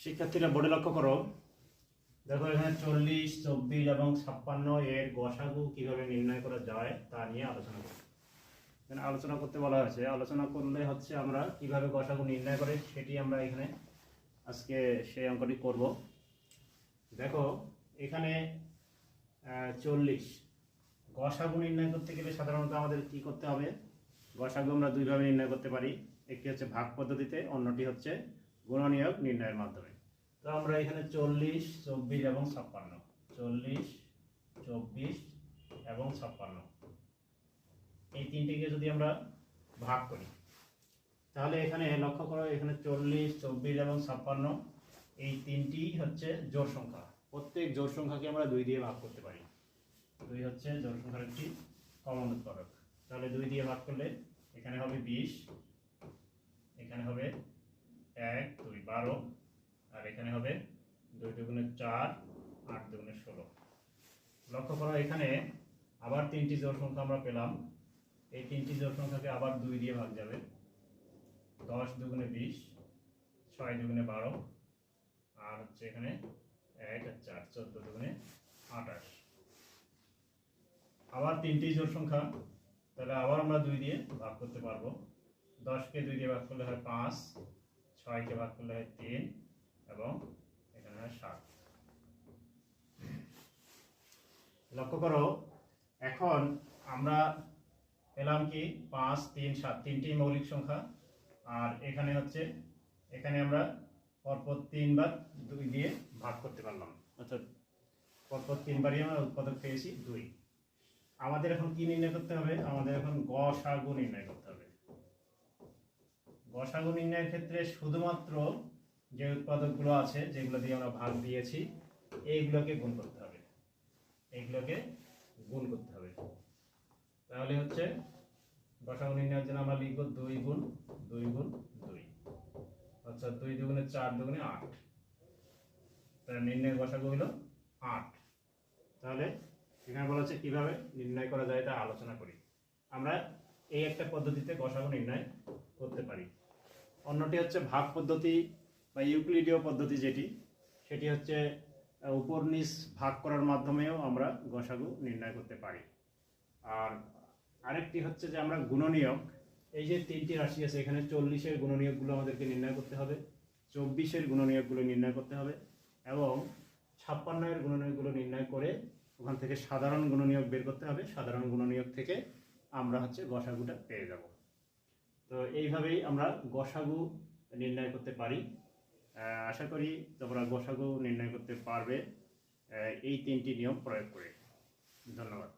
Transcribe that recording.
শিক্ষার্থীরা বোর্ডে লক্ষ্য করো। দেখো, এখানে চল্লিশ, চব্বিশ এবং ছাপ্পান্ন এর গসাগু কীভাবে নির্ণয় করা যায় তা নিয়ে আলোচনা করব এখানে আলোচনা করতে বলা হয়েছে। আলোচনা করলে হচ্ছে আমরা কীভাবে গসাগু নির্ণয় করে সেটি আমরা এখানে আজকে সেই অঙ্কটি করব। দেখো, এখানে চল্লিশ। গসাগু নির্ণয় করতে গেলে সাধারণত আমাদের কি করতে হবে? গসাগু আমরা দুইভাবে নির্ণয় করতে পারি। একটি হচ্ছে ভাগ পদ্ধতিতে, অন্যটি হচ্ছে গুণনীয়ক নির্ণয়ের মাধ্যমে। তো আমরা এখানে চল্লিশ, চব্বিশ এবং ছাপ্পান্ন। চল্লিশ, চব্বিশ এবং ছাপ্পান্ন। এই তিনটিকে যদি আমরা ভাগ করি, তাহলে এখানে লক্ষ্য করো, এখানে চল্লিশ, চব্বিশ এবং ছাপ্পান্ন, এই তিনটি হচ্ছে জোড় সংখ্যা। প্রত্যেক জোড় সংখ্যাকে আমরা দুই দিয়ে ভাগ করতে পারি। দুই হচ্ছে জোর সংখ্যার একটি কমন উৎপাদক। তাহলে দুই দিয়ে ভাগ করলে এখানে হবে বিশ, এখানে হবে বারো, আর এখানে হবে দুই দুগুণে চার, আট দুগুণে ষোলো। লক্ষ্য করো, এখানে আবার তিনটি জোড় সংখ্যা আমরা পেলাম। এই তিনটি জোড় সংখ্যাকে আবার দুই দিয়ে ভাগ যাবে। দশ দুগুণে বিশ, ছয় দুগুণে বারো, আর হচ্ছে এখানে এক আর চার, চোদ্দ দুগুণে আঠাশ। আবার তিনটি জোড় সংখ্যা, তাহলে আবার আমরা দুই দিয়ে ভাগ করতে পারব। দশকে দুই দিয়ে ভাগ করলে হয় পাঁচ ছয়কে ভাগ করলে হয় তিন এবং এখানে হয় সাত। লক্ষ্য করো এখন আমরা পেলাম কি? পাঁচ তিন সাত। তিনটি মৌলিক সংখ্যা। আর এখানে হচ্ছে এখানে আমরা পরপর তিনবার দুই দিয়ে ভাগ করতে পারলাম। অর্থাৎ পরপর তিনবারই আমরা উৎপাদক পেয়েছি দুই। আমাদের এখন কি নির্ণয় করতে হবে? আমাদের এখন গ গসাগু নির্ণয় করতে হবে গসাগু নির্ণয়ের ক্ষেত্রে শুধুমাত্র যে উৎপাদকগুলো আছে, যেগুলো দিয়ে আমরা ভাগ দিয়েছি, এইগুলোকে গুণ করতে হবে। এইগুলোকে গুণ করতে হবে। তাহলে হচ্ছে গসাগু নির্ণয়ের জন্য আমরা লিখব দুই গুণ দুই গুণ, দুই। অর্থাৎ দুই দুগুণে চার দুগুণে আট। তাহলে নির্ণয়ের গসাগু হলো আট। তাহলে এখানে বলা হচ্ছে কীভাবে নির্ণয় করা যায় তা আলোচনা করি। আমরা এই একটা পদ্ধতিতে গসাগু নির্ণয় করতে অন্যটি হচ্ছে ভাগ পদ্ধতি বা ইউক্লিডীয় পদ্ধতি যেটি, সেটি হচ্ছে উপর নিচ ভাগ করার মাধ্যমেও আমরা গসাগু নির্ণয় করতে পারি। আর আরেকটি হচ্ছে যে আমরা গুণনীয়ক, এই যে তিনটি রাশি আছে, এখানে চল্লিশের গুণনীয়কগুলো আমাদেরকে নির্ণয় করতে হবে, চব্বিশের গুণনীয়কগুলো নির্ণয় করতে হবে, এবং ছাপ্পান্নের গুণনীয়কগুলো নির্ণয় করে ওখান থেকে সাধারণ গুণনীয়ক বের করতে হবে। সাধারণ গুণনীয়ক থেকে আমরা হচ্ছে গসাগুটা পেয়ে যাব। তো এইভাবেই আমরা গসাগু নির্ণয় করতে পারি। আশা করি তোমরা গসাগু নির্ণয় করতে পারবে এই তিনটি নিয়ম প্রয়োগ করে। ধন্যবাদ।